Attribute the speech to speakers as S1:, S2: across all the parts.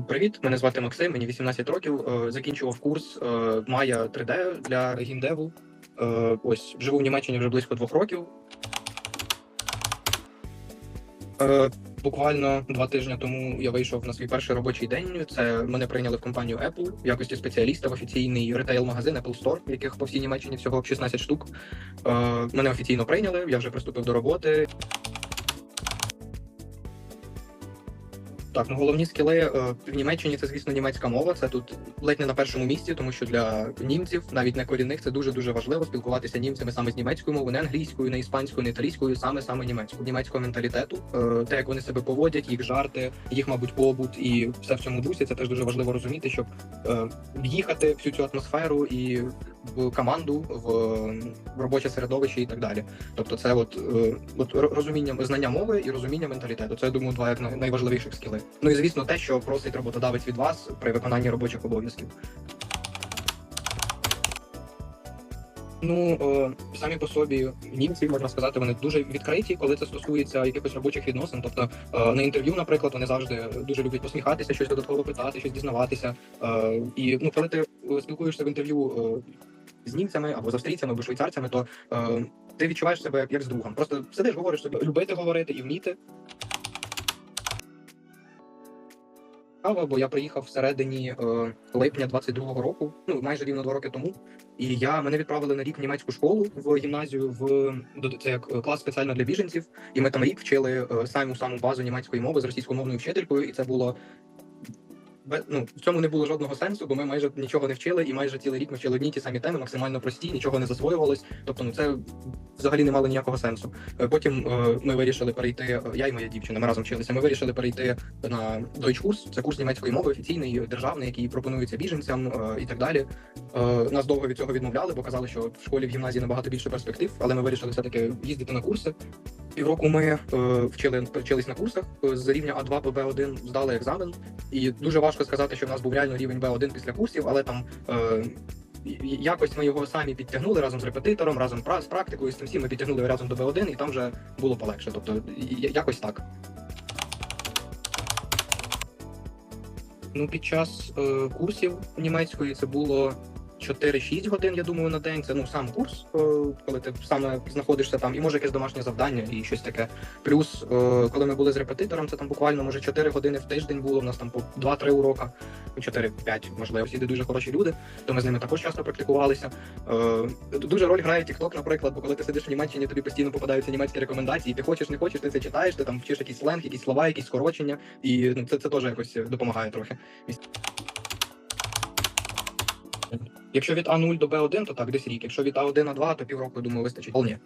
S1: Привіт, мене звати Максим, мені 18 років. Е, Закінчував курс е, Maya 3D для геймдеву. Е, Ось живу в Німеччині вже близько двох років. Е, Буквально два тижні тому я вийшов на свій перший робочий день. Це мене прийняли в компанію Apple в якості спеціаліста в офіційний ретейл-магазин Apple Store, яких по всій Німеччині всього 16 штук. Е, Мене офіційно прийняли, я вже приступив до роботи. Так, ну головні скіли е, в Німеччині це, звісно, німецька мова. Це тут ледь не на першому місці, тому що для німців, навіть не корінних, це дуже дуже важливо спілкуватися німцями саме з німецькою мовою, не англійською, не іспанською, не італійською, саме саме німецькою, німецького менталітету. Е, Те, як вони себе поводять, їх жарти, їх, мабуть, побут і все в цьому дусі. Це теж дуже важливо розуміти, щоб е, в'їхати всю цю атмосферу і в команду, в, в робоче середовище і так далі. Тобто, це от, е, от ро- розуміння знання мови і розуміння менталітету. Це я думаю, два як най- найважливіших скіли. Ну і звісно, те, що просить роботодавець від вас при виконанні робочих обов'язків. Ну е, самі по собі німці можна сказати, вони дуже відкриті, коли це стосується якихось робочих відносин. Тобто е, на інтерв'ю, наприклад, вони завжди дуже люблять посміхатися, щось додатково питати, щось дізнаватися. І ну, коли ти спілкуєшся в інтерв'ю з німцями або з австрійцями, або швейцарцями, то е, ти відчуваєш себе як, з другом. Просто сидиш, говориш собі, любити говорити і вміти. Бо я приїхав всередині е, липня 22-го року, ну майже рівно два роки тому. І я мене відправили на рік в німецьку школу в гімназію в це як е, клас спеціально для біженців. І ми там рік вчили е, саму саму базу німецької мови з російськомовною вчителькою, і це було. Ну, в цьому не було жодного сенсу, бо ми майже нічого не вчили, і майже цілий рік ми вчили одні ті самі теми, максимально прості, нічого не засвоювалось. Тобто, ну це взагалі не мало ніякого сенсу. Е, Потім е, ми вирішили перейти. е, Я і моя дівчина, ми разом вчилися. Ми вирішили перейти на Deutsch курс. Це курс німецької мови, офіційний, державний, який пропонується біженцям і так далі. Е, Нас довго від цього відмовляли, бо казали, що в школі в гімназії набагато більше перспектив, але ми вирішили все-таки їздити на курси. Півроку ми е, вчили вчились на курсах е, з рівня А2 по Б1 здали екзамен, і дуже важко сказати, що в нас був реально рівень Б1 після курсів, але там. Якось ми його самі підтягнули разом з репетитором, разом з практикою, з цим всім ми підтягнули разом до Б1, і там вже було полегше. Тобто якось так. Ну, під час е, курсів німецької це було 4-6 годин, я думаю, на день. Це ну сам курс, е, коли ти саме знаходишся там, і може якесь домашнє завдання і щось таке. Плюс, е, коли ми були з репетитором, це там буквально може 4 години в тиждень було. У нас там по 2-3 урока, ну, 4-5, можливо, всі дуже хороші люди, то ми з ними також часто практикувалися. Е, дуже роль грає TikTok, наприклад, бо коли ти сидиш в Німеччині, тобі постійно попадаються німецькі рекомендації, і ти хочеш, не хочеш, ти це читаєш, ти там вчиш якийсь сленг, якісь слова, якісь скорочення, і ну, це, це теж якось допомагає трохи. Якщо від А0 до Б1, то так, десь рік. Якщо від А1 на 2, то півроку, я думаю, вистачить. Вполне.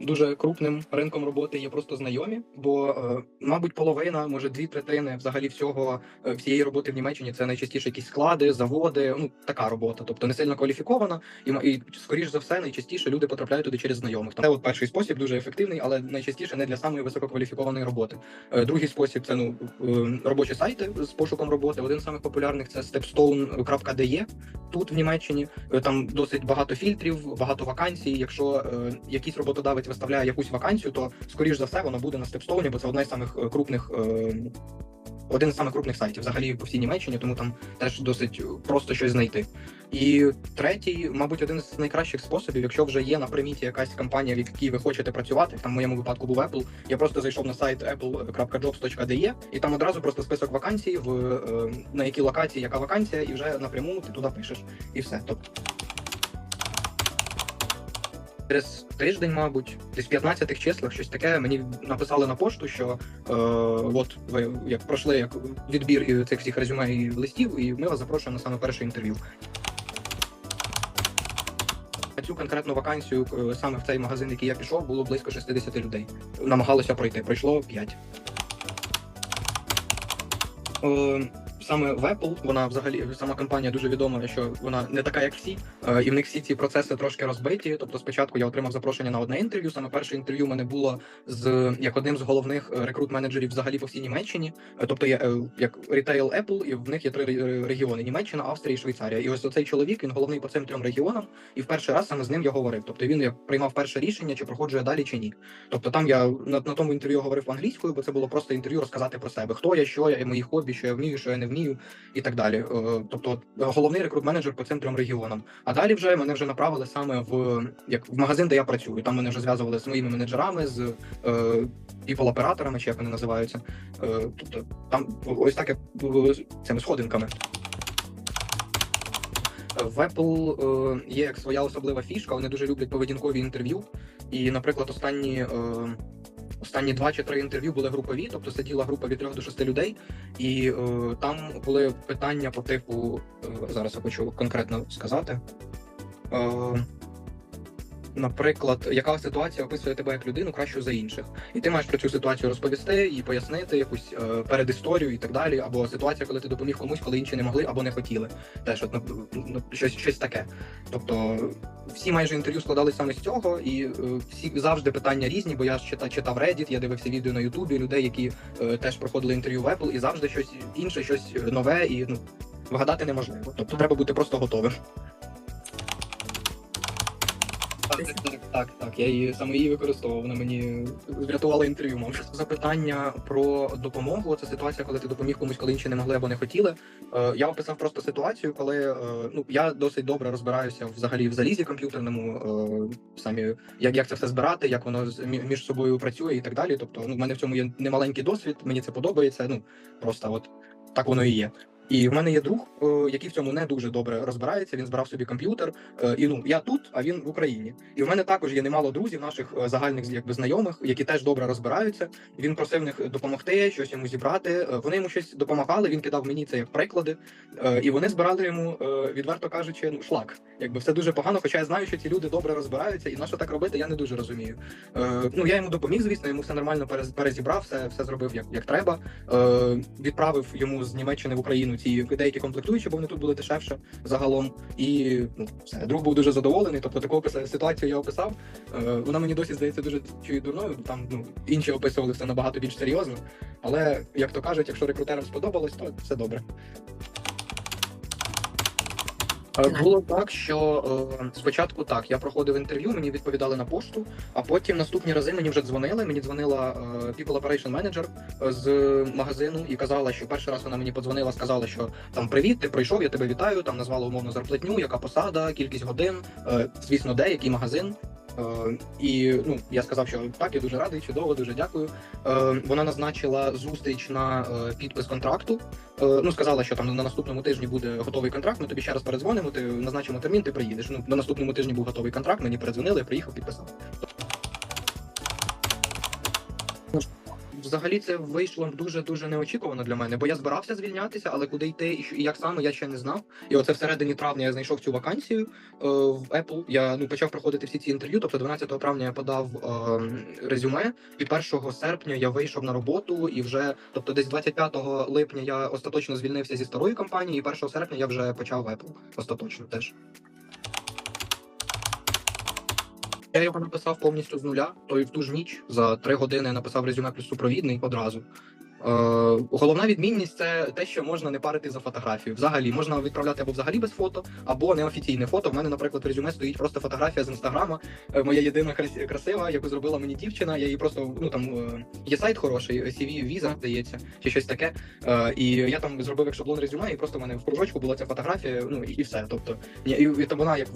S1: Дуже крупним ринком роботи є просто знайомі, бо, е, мабуть, половина, може дві третини взагалі всього е, всієї роботи в Німеччині це найчастіше якісь склади, заводи, ну така робота, тобто не сильно кваліфікована, і, і скоріш за все, найчастіше люди потрапляють туди через знайомих. Це от перший спосіб дуже ефективний, але найчастіше не для самої висококваліфікованої роботи. Е, Другий спосіб це ну е, робочі сайти з пошуком роботи. Один з самих популярних це stepstone.de тут в Німеччині. Е, Там досить багато фільтрів, багато вакансій. Якщо е, якийсь роботодавець виставляє якусь вакансію, то скоріш за все воно буде на Stepstone, бо це одна з самих е, крупних. е, Один з самих крупних сайтів взагалі по всій Німеччині, тому там теж досить просто щось знайти. І третій, мабуть, один з найкращих способів, якщо вже є на приміті якась компанія, в якій ви хочете працювати, там в моєму випадку був Apple. Я просто зайшов на сайт apple.jobs.de, і там одразу просто список вакансій, в е, на якій локації яка вакансія, і вже напряму ти туди пишеш, і все. Тобто через тиждень, мабуть, десь в 15 числах, щось таке, мені написали на пошту, що е, от ви як пройшли як відбір і цих всіх резюме і листів, і ми вас запрошуємо на саме перше інтерв'ю. Цю конкретну вакансію е, саме в цей магазин, який я пішов, було близько 60 людей. Намагалося пройти. Пройшло 5. Саме в Apple, вона взагалі сама компанія дуже відома, що вона не така, як всі, е, і в них всі ці процеси трошки розбиті. Тобто, спочатку я отримав запрошення на одне інтерв'ю. Саме перше інтерв'ю в мене було з як одним з головних е, рекрут-менеджерів взагалі по всій Німеччині. Е, Тобто я як рітейл Apple, і в них є три регіони: Німеччина, Австрія і Швейцарія. І ось оцей чоловік він головний по цим трьом регіонам. І в перший раз саме з ним я говорив. Тобто він як приймав перше рішення, чи проходжу я далі, чи ні. Тобто там я на, на тому інтерв'ю говорив англійською, бо це було просто інтерв'ю розказати про себе, хто я, що я, і мої хобі, що я вмію, що я не вмію, і так далі. Е, Тобто, головний рекрут-менеджер по цим трьом регіонам. А далі вже мене вже направили саме в як в магазин, де я працюю. Там мене вже зв'язували з моїми менеджерами, з е, people-операторами, чи як вони називаються. Е, тобто там ось так як е, цими сходинками. В Apple е, є як своя особлива фішка, вони дуже люблять поведінкові інтерв'ю. І, наприклад, останні, е, останні два чи три інтерв'ю були групові, тобто сиділа група від трьох до шести людей, і е, там були питання по типу, е, зараз я хочу конкретно сказати. Е, Наприклад, яка ситуація описує тебе як людину кращу за інших, і ти маєш про цю ситуацію розповісти і пояснити якусь е, передісторію і так далі, або ситуація, коли ти допоміг комусь, коли інші не могли або не хотіли. Теж от ну, щось, щось таке. Тобто всі майже інтерв'ю складались саме з цього, і е, всі завжди питання різні, бо я ж читав, читав Reddit, я дивився відео на Ютубі людей, які е, теж проходили інтерв'ю в Apple, і завжди щось інше, щось нове, і ну вгадати неможливо. Тобто треба бути просто готовим. Так, так, так, так. Я її саме її використовував. Вона мені врятувала інтерв'ю. Мав запитання про допомогу. Це ситуація, коли ти допоміг комусь, коли інші не могли або не хотіли. Е, я описав просто ситуацію, коли е, ну я досить добре розбираюся взагалі в залізі комп'ютерному, е, самі як, як це все збирати, як воно між собою працює і так далі. Тобто, ну в мене в цьому є немаленький досвід. Мені це подобається. Ну просто от так воно і є. І в мене є друг, е, який в цьому не дуже добре розбирається. Він збирав собі комп'ютер. е, І ну я тут, а він в Україні. І в мене також є немало друзів, наших е, загальних якби знайомих, які теж добре розбираються. Він просив них допомогти, щось йому зібрати. Вони йому щось допомагали. Він кидав мені це як приклади, і вони збирали йому, відверто кажучи, ну шлак. Якби все дуже погано. Хоча я знаю, що ці люди добре розбираються, і на що так робити, я не дуже розумію. Ну я йому допоміг, звісно, йому все нормально перезібрав, все, все зробив як, як треба. Відправив йому з Німеччини в Україну ці деякі комплектуючі, бо вони тут були дешевше загалом. І ну все, друг був дуже задоволений. Тобто таку ситуацію я описав. Е, Вона мені досі здається дуже дурною. Там ну інші описували все набагато більш серйозно. Але як то кажуть, якщо рекрутерам сподобалось, то все добре. Е, Було так, що е, спочатку так, я проходив інтерв'ю, мені відповідали на пошту, а потім наступні рази мені вже дзвонили. Мені дзвонила е, People Operation Manager з магазину і казала, що перший раз вона мені подзвонила, сказала, що там привіт, ти прийшов, я тебе вітаю. Там назвала умовно зарплатню, яка посада, кількість годин, звісно, де, який магазин. Е, і ну я сказав, що так, я дуже радий, чудово, дуже дякую. Е, вона назначила зустріч на е, підпис контракту. Ну сказала, що там на наступному тижні буде готовий контракт. Ми тобі ще раз передзвонимо. Ти назначимо термін, ти приїдеш. Ну на наступному тижні був готовий контракт. Мені передзвонили, я приїхав, підписав. Взагалі це вийшло дуже дуже неочікувано для мене, бо я збирався звільнятися, але куди йти і як саме я ще не знав. І оце всередині травня я знайшов цю вакансію е, в Apple. Я ну почав проходити всі ці інтерв'ю. Тобто 12 травня я подав е, резюме, і 1 серпня я вийшов на роботу, і вже тобто, десь 25 липня я остаточно звільнився зі старої компанії, і 1 серпня я вже почав в Apple. Остаточно теж. Я його написав повністю з нуля, то й в ту ж ніч за три години написав резюме плюс супровідний одразу. Е, головна відмінність це те, що можна не парити за фотографію. Взагалі можна відправляти або взагалі без фото, або неофіційне фото. В мене, наприклад, в резюме стоїть просто фотографія з інстаграма. Е, моя єдина крас- красива, яку зробила мені дівчина. Я її просто ну там е, є сайт хороший, CV Visa, здається, чи щось таке. Е, і я там зробив як шаблон резюме, і просто в мене в кружочку була ця фотографія. Ну і, і все. Тобто, ні, і, і то вона як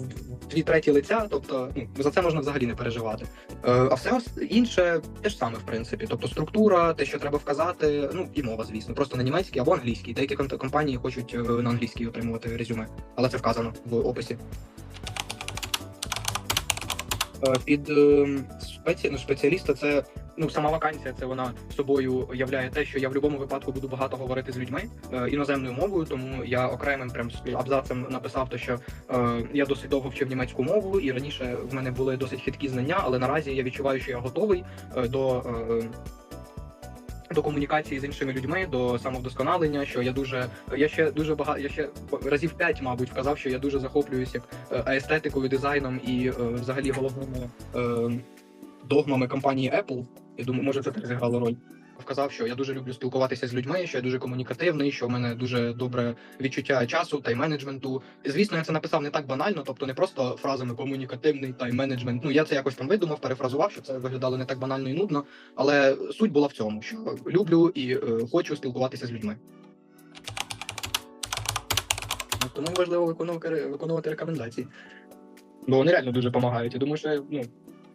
S1: дві треті лиця. Тобто, ну за це можна взагалі не переживати. Е, а все інше те ж саме, в принципі. Тобто структура, те, що треба вказати, ну і мова, звісно, просто на німецькій або англійській. Деякі компанії хочуть е, на англійській отримувати резюме, але це вказано в описі. Е, Під е, спеці... ну, спеціаліста це ну сама вакансія, це вона собою являє те, що я в будь-якому випадку буду багато говорити з людьми е, іноземною мовою, тому я окремим прям абзацем написав, то, що е, я досить довго вчив німецьку мову, і раніше в мене були досить хиткі знання, але наразі я відчуваю, що я готовий е, до. Е, до комунікації з іншими людьми, до самовдосконалення, що я дуже я ще дуже багато, я ще разів п'ять, мабуть, вказав, що я дуже захоплююсь як е, естетикою, дизайном і е, взагалі головними е, догмами компанії Apple. Я думаю, може це теж зіграло роль. Вказав, що я дуже люблю спілкуватися з людьми, що я дуже комунікативний, що в мене дуже добре відчуття часу, тайм-менеджменту. І, Звісно, я це написав не так банально, тобто не просто фразами комунікативний тайм-менеджмент. Ну я це якось там видумав, перефразував, що це виглядало не так банально і нудно. Але суть була в цьому, що люблю і е, хочу спілкуватися з людьми. Ну, Тому важливо виконувати, виконувати рекомендації. Бо вони реально дуже допомагають. Я думаю, що ну,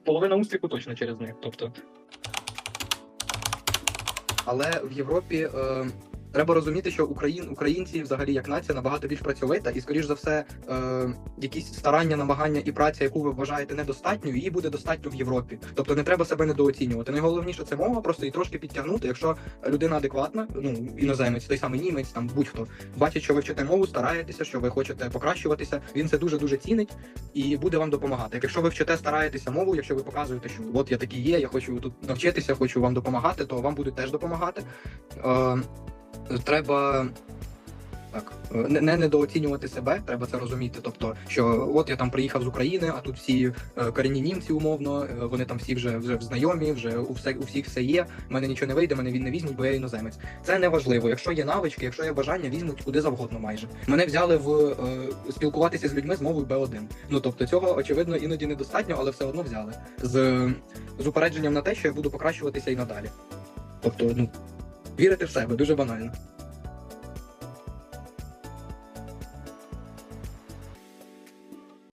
S1: половина успіху точно через них. Тобто. Але в Європі е, треба розуміти, що Україн, українці взагалі як нація набагато більш працьовита, і скоріш за все, е, якісь старання, намагання і праця, яку ви вважаєте недостатньою, її буде достатньо в Європі. Тобто не треба себе недооцінювати. Найголовніше це мова, просто і трошки підтягнути. Якщо людина адекватна, ну іноземець, той самий німець, там будь-хто бачить, що ви вчите мову, стараєтеся, що ви хочете покращуватися. Він це дуже дуже цінить і буде вам допомагати. Якщо ви вчите, стараєтеся мову, якщо ви показуєте, що от я такий є, я хочу тут навчитися, хочу вам допомагати, то вам будуть теж допомагати. Е, треба. Так, не, не недооцінювати себе, треба це розуміти. Тобто, що от я там приїхав з України, а тут всі е, корінні німці, умовно, е, вони там всі вже вже знайомі, вже у все у всіх все є. в мене нічого не вийде, мене він не візьмуть, бо я іноземець. Це не важливо. Якщо є навички, якщо є бажання, візьмуть куди завгодно майже. Мене взяли в е, спілкуватися з людьми з мовою B1. Ну тобто цього очевидно іноді недостатньо, але все одно взяли з, з упередженням на те, що я буду покращуватися і надалі. Тобто, ну вірити в себе дуже банально.